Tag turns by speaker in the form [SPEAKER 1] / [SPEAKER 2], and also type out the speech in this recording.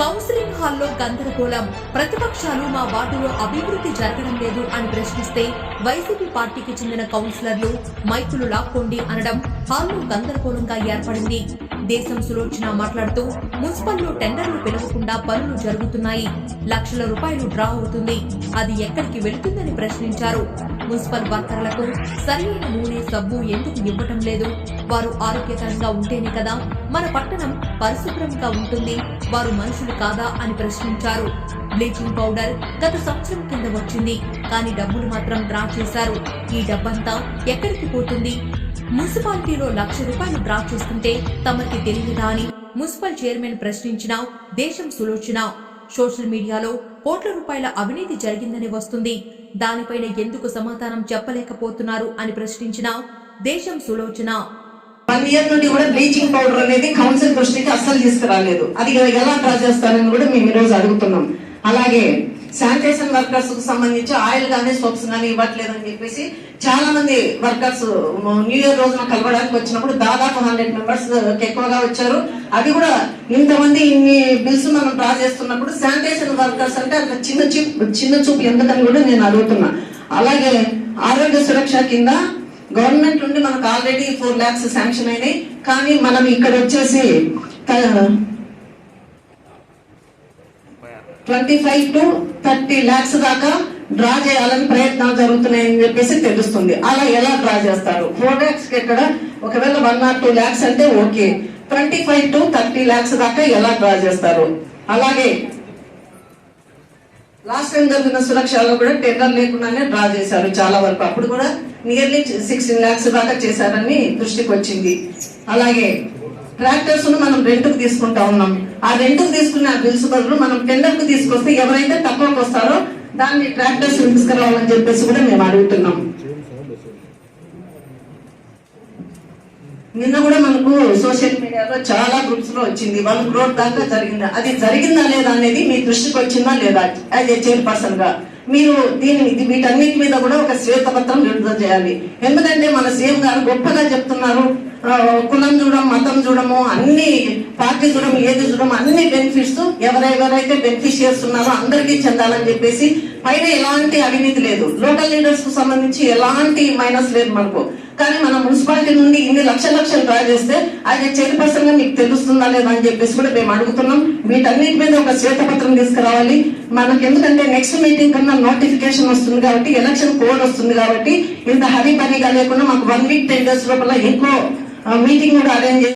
[SPEAKER 1] Counselling హాల్లో గందరగోళం. ప్రతిపక్షాలు మా వార్డులో అభివృద్ధి జరగడం లేదు అని ప్రశ్నిస్తే వైసీపీ పార్టీకి చెందిన కౌన్సిలర్లు మైకులు లాక్కోండి అనడం హాల్లో గందరగోళంగా ఏర్పడింది. దేశం సులోచన మాట్లాడుతూ మున్సిపల్లో టెండర్లు పిలవకుండా పనులు జరుగుతున్నాయి. లక్షల రూపాయలు డ్రా అవుతుంది. అది ఎక్కడికి వెళుతుందని ప్రశ్నించారు. మున్సిపల్ వర్కర్లకు సరైన నూనె సబ్బు ఎందుకు ఇవ్వటం లేదు? వారు ఆరోగ్యకరంగా ఉంటేనే కదా మన పట్టణం పరిశుభ్రంగా ఉంటుంది. వారు మనుషులు కాదా అని ప్రశ్నించారు. బ్లీచింగ్ పౌడర్ గత సంవత్సరం కింద వచ్చింది. కానీ డబ్బులు మాత్రం డ్రా చేశారు. ఈ డబ్బంతా ఎక్కడికి పోతుంది? మున్సిపాలిటీలో లక్ష రూపాయలు డ్రా చేస్తుంటే తమకి తెలియదా అని మున్సిపల్ చైర్మన్ ప్రశ్నించిన దేశం సులోచన. సోషల్ మీడియాలో కోట్ల రూపాయల అవినీతి జరిగిందని వస్తుంది. దానిపైన ఎందుకు సమాధానం చెప్పలేకపోతున్నారు అని ప్రశ్నించిన దేశం సులోచన.
[SPEAKER 2] వన్ ఇయర్ నుండి కూడా బ్లీచింగ్ పౌడర్ అనేది కౌన్సిల్ దృష్టికి అస్సలు తీసుకురాలేదు. అది ఎలా డ్రా చేస్తారని కూడా మేము ఈరోజు అడుగుతున్నాం. అలాగే శానిటేషన్ వర్కర్స్కు సంబంధించి ఆయిల్ కానీ సోప్స్ కానీ ఇవ్వట్లేదని చెప్పేసి చాలా మంది వర్కర్స్ న్యూ ఇయర్ రోజున కలవడానికి వచ్చినప్పుడు దాదాపు హండ్రెడ్ మెంబర్స్ ఎక్కువగా వచ్చారు. అది కూడా ఇంతమంది ఇన్ని బిల్స్ మనం డ్రా చేస్తున్నప్పుడు శానిటేషన్ వర్కర్స్ అంటే అంత చిన్న చూపు చిన్న చూపు ఎందుకని కూడా నేను అడుగుతున్నా. అలాగే ఆరోగ్య సురక్ష కింద గవర్నమెంట్ నుండి మనకు ఆల్రెడీ ఫోర్ ల్యాక్స్ శాంక్షన్ అయినాయి. కానీ మనం ఇక్కడ వచ్చేసి twenty five to thirty lakhs దాకా డ్రా చేయాలని ప్రయత్నాలు జరుగుతున్నాయని చెప్పేసి తెలుస్తుంది. అలా ఎలా డ్రా చేస్తారు? ఫోర్ ల్యాక్స్ ఎక్కడ? ఒకవేళ వన్ ఆర్ టూ ల్యాక్స్ అంటే okay. Twenty five to thirty lakhs దాకా ఎలా డ్రా చేస్తారు? అలాగే లాస్ట్ టైం జరిగిన సురక్షలో కూడా టెండర్ లేకుండానే డ్రా చేశారు చాలా వరకు. అప్పుడు కూడా నియర్లీ సిక్స్టీన్ ల్యాక్స్ దాకా చేశారని దృష్టికి వచ్చింది. అలాగే ట్రాక్టర్స్ను మనం రెంట్కు తీసుకుంటా ఉన్నాం. ఆ రెంట్కు తీసుకున్న బిల్స్ బదులు మనం టెండర్కు తీసుకొస్తే ఎవరైతే తక్కువకు వస్తారో దాన్ని ట్రాక్టర్స్ తీసుకురావాలని చెప్పేసి కూడా మేము అడుగుతున్నాం. నిన్న కూడా మనకు సోషల్ మీడియాలో చాలా గ్రూప్స్లో వచ్చింది. వన్ క్రోర్ దాకా జరిగిందా? అది జరిగిందా లేదా అనేది మీ దృష్టికి వచ్చిందా లేదా? యాజ్ ఏ చైర్పర్సన్గా. మీరు దీని వీటన్నిటి మీద కూడా ఒక శ్వేతపత్రం విడుదల చేయాలి. ఎందుకంటే మన సీఎం గారు గొప్పగా చెప్తున్నారు. కులం చూడడం మతం చూడము అన్ని పార్టీ చూడడం ఏది చూడడం అన్ని బెనిఫిట్స్ ఎవరెవరైతే బెనిఫిషియర్స్ ఉన్నారో అందరికీ చెందాలని చెప్పేసి పైన ఎలాంటి అవినీతి లేదు. లోకల్ లీడర్స్కు సంబంధించి ఎలాంటి మైనస్ లేదు మనకు. కానీ మన మున్సిపాలిటీ నుండి ఇన్ని లక్షల లక్షలు డ్రా చేస్తే అది చైర్పర్సన్గా మీకు తెలుస్తుందా లేదా అని చెప్పేసి కూడా మేము అడుగుతున్నాం. వీటన్నిటి మీద ఒక శ్వేతపత్రం తీసుకురావాలి. మనకి ఎందుకంటే నెక్స్ట్ మీటింగ్ కన్నా నోటిఫికేషన్ వస్తుంది కాబట్టి ఎలక్షన్ కోడ్ వస్తుంది కాబట్టి ఇంత హరీ పనిగా లేకుండా మాకు వన్ వీక్ టెన్ డేస్ లోపల ఇంకో మీటింగ్ కూడా అరేంజ్